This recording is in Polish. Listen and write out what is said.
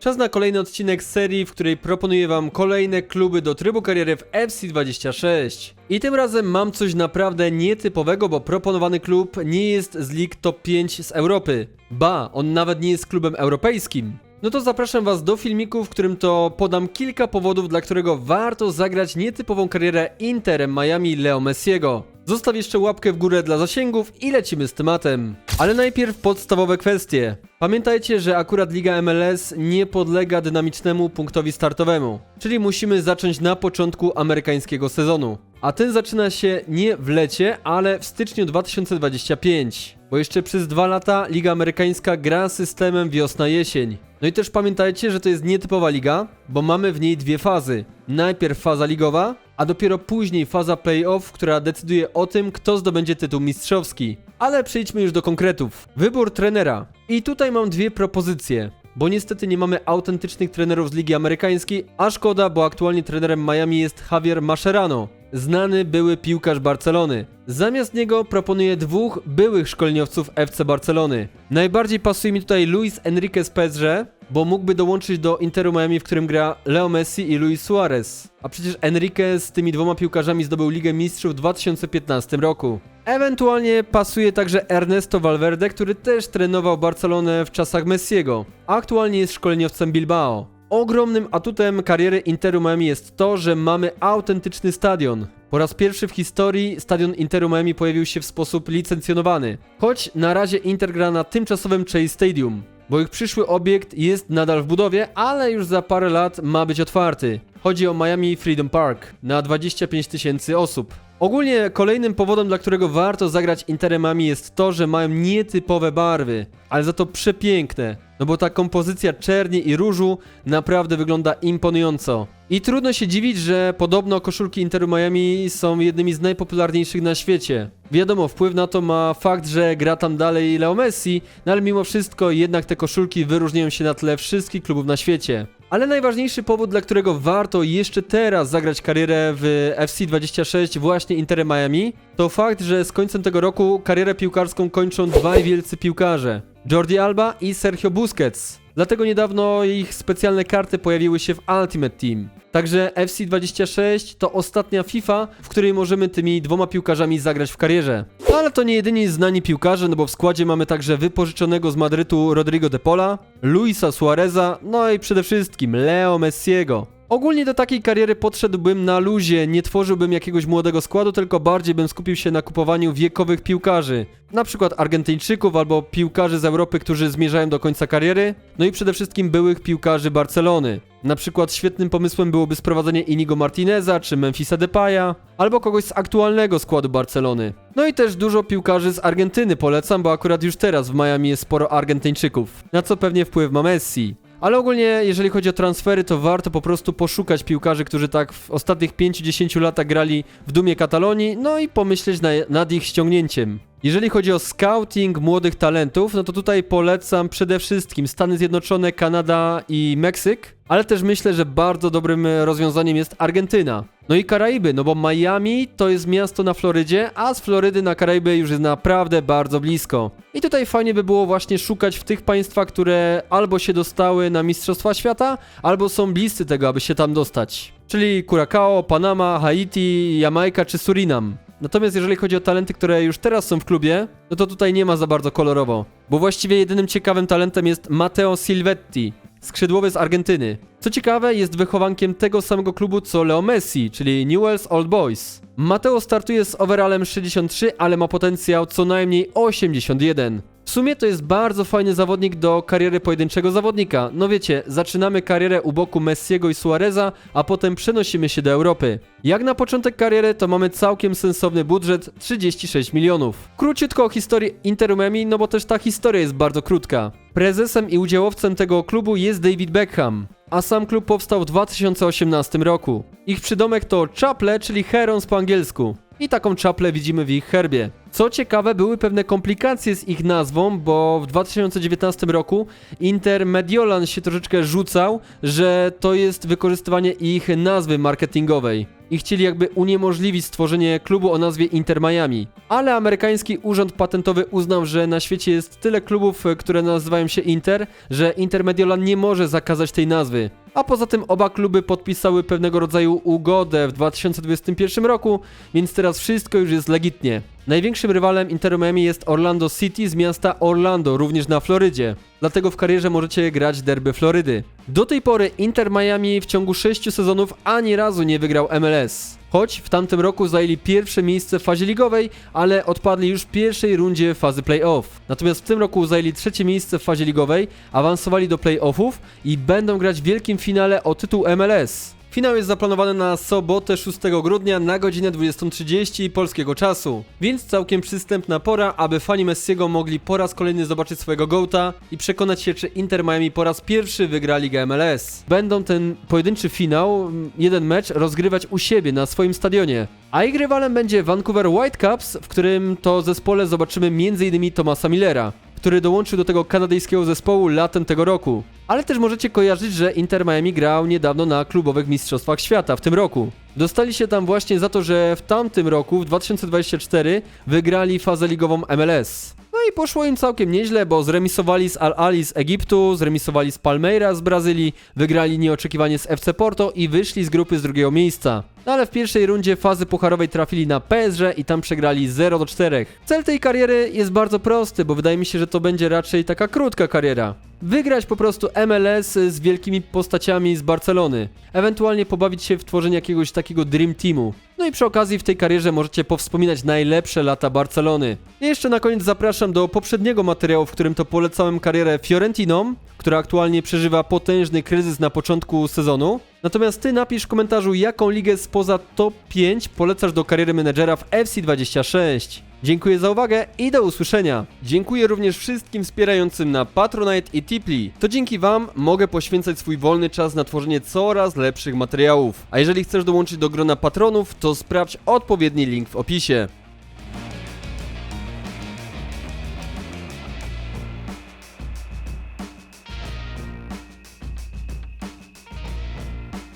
Czas na kolejny odcinek serii, w której proponuję wam kolejne kluby do trybu kariery w FC26. I tym razem mam coś naprawdę nietypowego, bo proponowany klub nie jest z lig top 5 z Europy. Ba, on nawet nie jest klubem europejskim. No to zapraszam was do filmiku, w którym to podam kilka powodów, dla którego warto zagrać nietypową karierę Interem Miami Leo Messiego. Zostaw jeszcze łapkę w górę dla zasięgów i lecimy z tematem. Ale najpierw podstawowe kwestie. Pamiętajcie, że akurat Liga MLS nie podlega dynamicznemu punktowi startowemu, czyli musimy zacząć na początku amerykańskiego sezonu. A ten zaczyna się nie w lecie, ale w styczniu 2025. Bo jeszcze przez dwa lata Liga Amerykańska gra systemem wiosna-jesień. No i też pamiętajcie, że to jest nietypowa liga, bo mamy w niej dwie fazy. Najpierw faza ligowa, a dopiero później faza playoff, która decyduje o tym, kto zdobędzie tytuł mistrzowski. Ale przejdźmy już do konkretów. Wybór trenera. I tutaj mam dwie propozycje. Bo niestety nie mamy autentycznych trenerów z Ligi Amerykańskiej, a szkoda, bo aktualnie trenerem Miami jest Javier Mascherano, znany były piłkarz Barcelony. Zamiast niego proponuję dwóch byłych szkoleniowców FC Barcelony. Najbardziej pasuje mi tutaj Luis Enrique z PSG, bo mógłby dołączyć do Interu Miami, w którym gra Leo Messi i Luis Suarez. A przecież Enrique z tymi dwoma piłkarzami zdobył Ligę Mistrzów w 2015 roku. Ewentualnie pasuje także Ernesto Valverde, który też trenował Barcelonę w czasach Messiego. Aktualnie jest szkoleniowcem Bilbao. Ogromnym atutem kariery Interu Miami jest to, że mamy autentyczny stadion. Po raz pierwszy w historii stadion Interu Miami pojawił się w sposób licencjonowany. Choć na razie Inter gra na tymczasowym Chase Stadium, bo ich przyszły obiekt jest nadal w budowie, ale już za parę lat ma być otwarty. Chodzi o Miami Freedom Park na 25 tysięcy osób. Ogólnie kolejnym powodem, dla którego warto zagrać Interem Miami jest to, że mają nietypowe barwy, ale za to przepiękne. No bo ta kompozycja czerni i różu naprawdę wygląda imponująco. I trudno się dziwić, że podobno koszulki Interu Miami są jednymi z najpopularniejszych na świecie. Wiadomo, wpływ na to ma fakt, że gra tam dalej Leo Messi, no ale mimo wszystko jednak te koszulki wyróżniają się na tle wszystkich klubów na świecie. Ale najważniejszy powód, dla którego warto jeszcze teraz zagrać karierę w FC26 właśnie Interem Miami, to fakt, że z końcem tego roku karierę piłkarską kończą dwaj wielcy piłkarze. Jordi Alba i Sergio Busquets. Dlatego niedawno ich specjalne karty pojawiły się w Ultimate Team. Także FC26 to ostatnia FIFA, w której możemy tymi dwoma piłkarzami zagrać w karierze. Ale to nie jedyni znani piłkarze, no bo w składzie mamy także wypożyczonego z Madrytu Rodrigo de Pola, Luisa Suareza, no i przede wszystkim Leo Messiego. Ogólnie do takiej kariery podszedłbym na luzie, nie tworzyłbym jakiegoś młodego składu, tylko bardziej bym skupił się na kupowaniu wiekowych piłkarzy. Na przykład Argentyńczyków albo piłkarzy z Europy, którzy zmierzają do końca kariery, no i przede wszystkim byłych piłkarzy Barcelony. Na przykład świetnym pomysłem byłoby sprowadzenie Inigo Martineza czy Memphisa Depaya, albo kogoś z aktualnego składu Barcelony. No i też dużo piłkarzy z Argentyny polecam, bo akurat już teraz w Miami jest sporo Argentyńczyków, na co pewnie wpływ ma Messi. Ale ogólnie, jeżeli chodzi o transfery, to warto po prostu poszukać piłkarzy, którzy tak w ostatnich 5-10 latach grali w dumie Katalonii, no i pomyśleć na, nad ich ściągnięciem. Jeżeli chodzi o scouting młodych talentów, no to tutaj polecam przede wszystkim Stany Zjednoczone, Kanada i Meksyk, ale też myślę, że bardzo dobrym rozwiązaniem jest Argentyna. No i Karaiby, no bo Miami to jest miasto na Florydzie, a z Florydy na Karaiby już jest naprawdę bardzo blisko. I tutaj fajnie by było właśnie szukać w tych państwach, które albo się dostały na Mistrzostwa Świata, albo są bliscy tego, aby się tam dostać. Czyli Curacao, Panama, Haiti, Jamajka czy Surinam. Natomiast jeżeli chodzi o talenty, które już teraz są w klubie, no to tutaj nie ma za bardzo kolorowo. Bo właściwie jedynym ciekawym talentem jest Matteo Silvetti, skrzydłowy z Argentyny. Co ciekawe, jest wychowankiem tego samego klubu co Leo Messi, czyli Newell's Old Boys. Matteo startuje z overallem 63, ale ma potencjał co najmniej 81. W sumie to jest bardzo fajny zawodnik do kariery pojedynczego zawodnika. No wiecie, zaczynamy karierę u boku Messiego i Suareza, a potem przenosimy się do Europy. Jak na początek kariery, to mamy całkiem sensowny budżet 36 milionów. Króciutko o historii Interu Miami, no bo też ta historia jest bardzo krótka. Prezesem i udziałowcem tego klubu jest David Beckham a sam klub powstał w 2018 roku. Ich przydomek to Chaple, czyli Herons po angielsku. I taką czaplę widzimy w ich herbie. Co ciekawe, były pewne komplikacje z ich nazwą, bo w 2019 roku Inter Mediolan się troszeczkę rzucał, że to jest wykorzystywanie ich nazwy marketingowej. i chcieli jakby uniemożliwić stworzenie klubu o nazwie Inter Miami. Ale amerykański urząd patentowy uznał, że na świecie jest tyle klubów, które nazywają się Inter, że Inter Mediolan nie może zakazać tej nazwy. A poza tym oba kluby podpisały pewnego rodzaju ugodę w 2021 roku, więc teraz wszystko już jest legitnie. Największym rywalem Interu Miami jest Orlando City z miasta Orlando, również na Florydzie. Dlatego w karierze możecie grać derby Florydy. Do tej pory Inter Miami w ciągu 6 sezonów ani razu nie wygrał MLS. Choć w tamtym roku zajęli pierwsze miejsce w fazie ligowej, ale odpadli już w pierwszej rundzie fazy playoff. Natomiast w tym roku zajęli trzecie miejsce w fazie ligowej, awansowali do playoffów i będą grać w wielkim finale o tytuł MLS. Finał jest zaplanowany na sobotę 6 grudnia na godzinę 20.30 polskiego czasu, więc całkiem przystępna pora, aby fani Messiego mogli po raz kolejny zobaczyć swojego gołta i przekonać się, czy Inter Miami po raz pierwszy wygra Ligę MLS. Będą ten pojedynczy finał, jeden mecz, rozgrywać u siebie na swoim stadionie. A ich rywalem będzie Vancouver Whitecaps, w którym to zespole zobaczymy m.in. Tomasa Millera który dołączył do tego kanadyjskiego zespołu latem tego roku. Ale też możecie kojarzyć, że Inter Miami grał niedawno na klubowych mistrzostwach świata w tym roku. Dostali się tam właśnie za to, że w tamtym roku, w 2024, wygrali fazę ligową MLS. No i poszło im całkiem nieźle, bo zremisowali z Al-Ali z Egiptu, zremisowali z Palmeiras z Brazylii, wygrali nieoczekiwanie z FC Porto i wyszli z grupy z drugiego miejsca. No ale w pierwszej rundzie fazy pucharowej trafili na PSG i tam przegrali 0 do 4. Cel tej kariery jest bardzo prosty, bo wydaje mi się, że to będzie raczej taka krótka kariera. Wygrać po prostu MLS z wielkimi postaciami z Barcelony. Ewentualnie pobawić się w tworzenie jakiegoś takiego Dream Teamu. No i przy okazji w tej karierze możecie powspominać najlepsze lata Barcelony. I jeszcze na koniec zapraszam do poprzedniego materiału, w którym to polecałem karierę Fiorentinom, która aktualnie przeżywa potężny kryzys na początku sezonu. Natomiast ty napisz w komentarzu, jaką ligę spoza top 5 polecasz do kariery menedżera w FC26. Dziękuję za uwagę i do usłyszenia. Dziękuję również wszystkim wspierającym na Patronite i Tipli. To dzięki Wam mogę poświęcać swój wolny czas na tworzenie coraz lepszych materiałów. A jeżeli chcesz dołączyć do grona patronów, to sprawdź odpowiedni link w opisie.